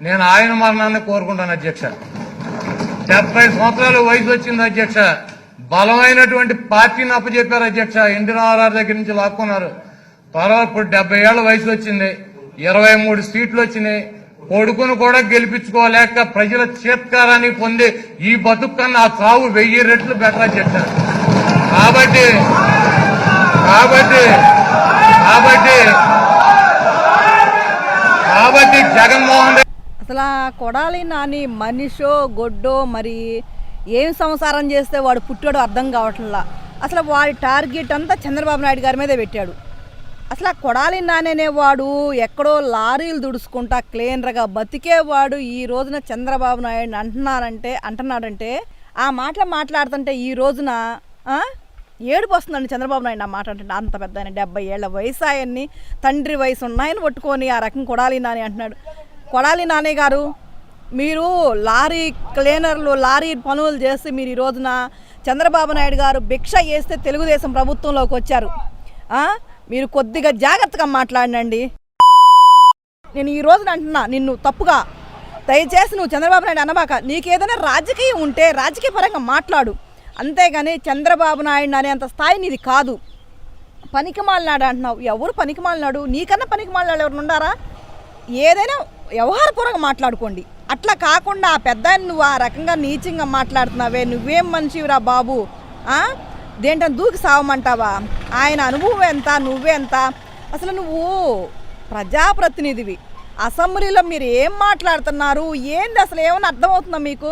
నేను ఆయన మరణాన్ని కోరుకుంటాను అధ్యక్ష. డెబ్బై సంవత్సరాల వయసు వచ్చింది అధ్యక్ష. బలమైనటువంటి పార్టీని అప్పచెప్పారు అధ్యక్ష. ఎన్టీ దగ్గర నుంచి లాక్కున్నారు. తర్వాత ఇప్పుడు డెబ్బై ఏళ్ళ వయసు వచ్చింది ఇరవై మూడు సీట్లు వచ్చినాయి. కొడుకును కూడా గెలిపించుకోలేక ప్రజల చేత్కారాన్ని పొంది ఈ బతుకు కన్నా ఆ సాగు వెయ్యి రెట్లు బెటర్ అధ్యక్ష. కాబట్టి కాబట్టి కాబట్టి కాబట్టి జగన్మోహన్ రెడ్డి అసలు ఆ కొడాలి నాని మనిషో గొడ్డో మరి ఏం సంసారం చేస్తే వాడు పుట్టాడో అర్థం కావట్లా. అసలు వాడి టార్గెట్ అంతా చంద్రబాబు నాయుడు గారి మీదే పెట్టాడు. అసలు ఆ కొడాలి నాని అనేవాడు ఎక్కడో లారీలు దుడుచుకుంటా క్లీనర్గా బతికేవాడు ఈ రోజున చంద్రబాబు నాయుడు అంటున్నారంటే అంటున్నాడంటే ఆ మాటలు మాట్లాడుతుంటే ఈ రోజున ఏడుపు వస్తుందండి చంద్రబాబు నాయుడు ఆ మాట అంటే అంత పెద్ద ఆయన డెబ్బై ఏళ్ళ వయసు ఆయన్ని తండ్రి వయసు ఉన్నాయని పట్టుకొని ఆ రకం కొడాలి నాని అంటున్నాడు. కొడాలి నాని గారు. మీరు లారీ క్లీనర్లు లారీ పనులు చేసి మీరు ఈ రోజున చంద్రబాబు నాయుడు గారు భిక్ష వేస్తే తెలుగుదేశం ప్రభుత్వంలోకి వచ్చారు. మీరు కొద్దిగా జాగ్రత్తగా మాట్లాడినండి. నేను ఈ రోజున అంటున్నా నిన్ను తప్పుగా దయచేసి నువ్వు చంద్రబాబు నాయుడు అనబాక నీకేదైనా రాజకీయం ఉంటే రాజకీయ పరంగా మాట్లాడు. అంతేగాని చంద్రబాబు నాయుడు అనేంత స్థాయి నీది కాదు. పనికిమాలినాడు అంటున్నావు. ఎవరు పనికిమాలినాడు? నీకన్నా పనికిమాలినాడు ఎవరు ఉండారా ఏదైనా వ్యవహారపూర్వకంగా మాట్లాడుకోండి. అట్లా కాకుండా ఆ పెద్ద నువ్వు ఆ రకంగా నీచంగా మాట్లాడుతున్నావే నువ్వేం మనిషివిరా బాబు? దేంటని దూకి సావమంటావా? ఆయన అనుభవం ఎంత నువ్వెంత అసలు నువ్వు ప్రజాప్రతినిధివి. అసెంబ్లీలో మీరు ఏం మాట్లాడుతున్నారు? ఏంది అసలు ఏమన్నా అర్థమవుతుందా మీకు?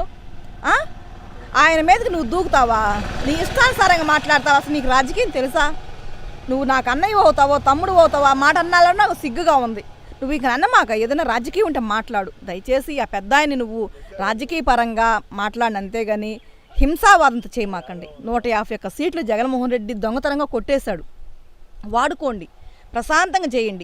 ఆయన మీదకి నువ్వు దూకుతావా? నీ ఇష్టానుసారంగా మాట్లాడతావా? అసలు నీకు రాజకీయం తెలుసా? నువ్వు నాకు అన్నయ్య అవుతావో తమ్ముడు అవుతావో ఆ మాట అన్నాలో నాకు సిగ్గుగా ఉంది. నువ్వు ఇక అన్నమాక ఏదైనా రాజకీయం ఉంటే మాట్లాడు. దయచేసి ఆ పెద్ద ఆయన నువ్వు రాజకీయ పరంగా మాట్లాడిన అంతేగాని హింసావాదంతో చేయమాకండి నూట యాభై ఒక్క సీట్లు జగన్మోహన్ రెడ్డి దొంగతనంగా కొట్టేశాడు. వాడుకోండి. ప్రశాంతంగా చేయండి.